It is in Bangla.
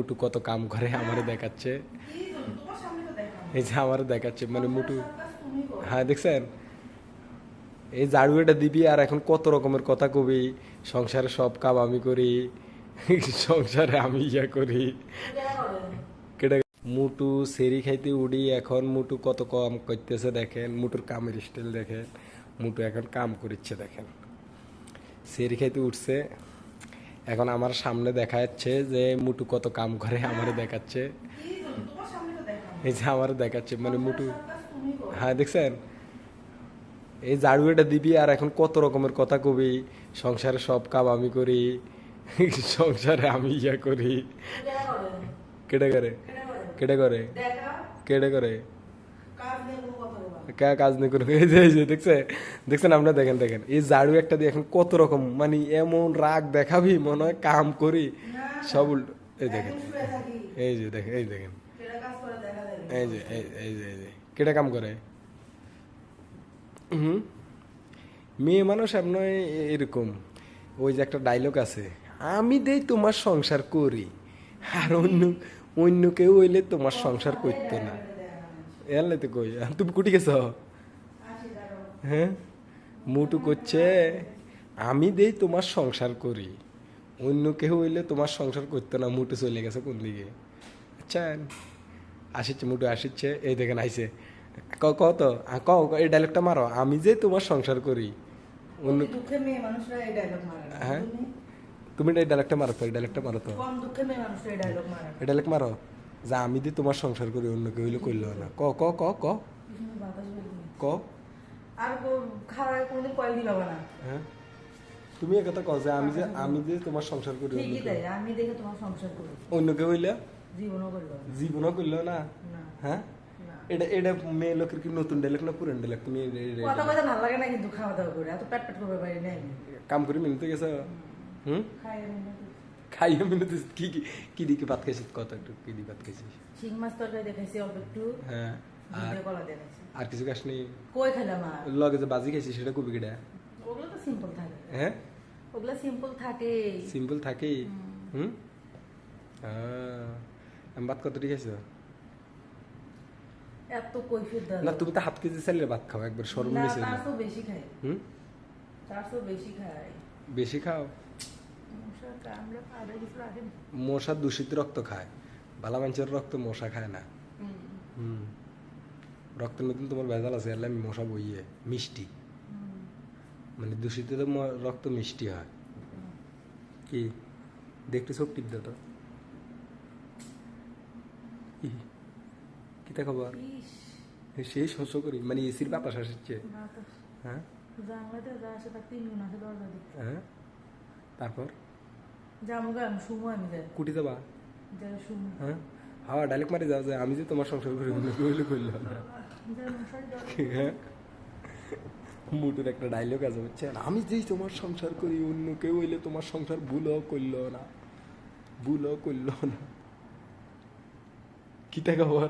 মুটু কত কাম করে আমারে দেখাচ্ছে। এই যে আমারে দেখাচ্ছে মানে মুটু। হ্যাঁ দেখছেন? এই ঝাড়ু এটা দিবি আর এখন কত রকমের কথা কবি। সংসারে সব কাম আমি করি, সংসারে আমি ইয়া করি। মুটু সেরি খাইতে উড়ি, এখন মুটু কত কম করতেছে দেখেন, মুটুর কামের স্টাইল দেখেন। মুটু এখন কাম করিচ্ছে দেখেন। সেরি খাইতে উঠছে। এখন আমার সামনে দেখা যাচ্ছে যে মুটু কত কাম করে আমারে দেখাচ্ছে। এই যে আমারে দেখাচ্ছে মানে মুটু হ্যাঁ দেখছেন? এই ঝাড়ু এটা দিবি আর এখন কত রকমের কথা কবি। সংসারে সব কাম আমি করি সংসারে আমি ইয়া করি। কেটে করে? কেটে করে? কেটে করে? কাজ নেই কোনো এই যে এই যে, দেখছে? দেখছেন আপনারা? দেখেন দেখেন। এই ঝাড়ু একটা দিয়ে এখন কত রকম মানে এমন রাগ দেখাবি, মনে হয় কাম করি। সব উল্টো। এই দেখেন। এই যে, দেখেন, এই দেখেন। এই যে, এই এই যে এই যে। কেটে কাম করে? হুম? মেয়ে মানুষ আপনার এরকম। ওই যে একটা ডায়লগ আছে, আমি দেই তোমার সংসার করি, আর অন্য অন্য কেউ হইলে তোমার সংসার করতো না। এলে তো কই? আর তুমি কুটি গেছ? হ্যাঁ? মুটু করছে আমি দেই তোমার সংসার করি। অন্য কেউ হইলে তোমার সংসার করতো না মুটু চলে গেছে কোন দিকে? আচ্ছা আসিচ্ছে মুটু আসিচ্ছে এই দেখেন আইছে। ক কত ক এই ডায়লগটা মারো। আমি যে তোমার সংসার করি। অন্য হ্যাঁ? তুমি এই ডায়লগটা মারো তো এই ডায়লগটা মারো তো। এই ডায়লগ মারে। যে আমি দিয়ে তোমার সংসার করি অন্য কেউ হইলে করল না। ক ক ক ক। ক? আর খাওয়ার কোনোদিন কয়েল দিল না হ্যাঁ? তুমি একথা কও যে আমি যে আমি যে তোমার সংসার করি ঠিকই তাই আমি দেখে তোমার সংসার করি। অন্য কেউ হইলে? জীবনও করল না। জীবনও করল না? হ্যাঁ? এটা এটা মেয়ে লোকের কি নতুন ডায়লগ না পুরান ডায়লগ? তুমি কথা কথা ভালো লাগে না কিন্তু খাওয়া দাওয়া করে এত পেট পেট করবে বাইরে নেই কাম করে মিনতে গেছে? হুম। খাই। খাইয়ে মিনতে কি কি কি দিকে ভাত খাইছিস কত একটু কি দি ভাত খাইছিস শিং মাছ তরকারি দেখাইছি অল্প একটু হ্যাঁ আর কিছু খাস নি কই খেলাম লগে যে বাজি খাইছিস সেটা কবি কেটা ওগুলো তো সিম্পল থাকে হ্যাঁ ওগুলো সিম্পল থাকে সিম্পল থাকেই হুম আমি ভাত কত খাইছো এত কৈফিয়ত দেওয়া না তুমি তো হাফ কেজি চাইলে ভাত খাও একবার সরম না, তার চেয়েও বেশি খাই হুম তার চেয়েও বেশি খাই বেশি খাও মশা দূষিত রক্ত খায়। ভালো মানুষের রক্ত মশা খায় না। হুম। রক্তের মধ্যে তোমার ভেজাল আছে এলে আমি মশা বইয়ে মিষ্টি। মানে দূষিত রক্ত মিষ্টি হয়। কি? দেখতে সব টিপ দাও তো। কি? কিতা খবর? সেই শস্য করি মানে এসির বাতাস আসছে। হ্যাঁ? হ্যাঁ? তারপর? যাব গা আমি শুমো আমি যাই। কুটি যাই শুমো হ্যাঁ? হাওয়া ডাইরেক্ট মারি যাও যে আমি যে তোমার সংসার করি মশারি দরজা হ্যাঁ? মুটুর একটা ডায়লগ আছে বুঝছেন? আমি যেই তোমার সংসার করি অন্য কেউ হইলে তোমার সংসার ভুলও করল না। ভুলও করল না। কি খবর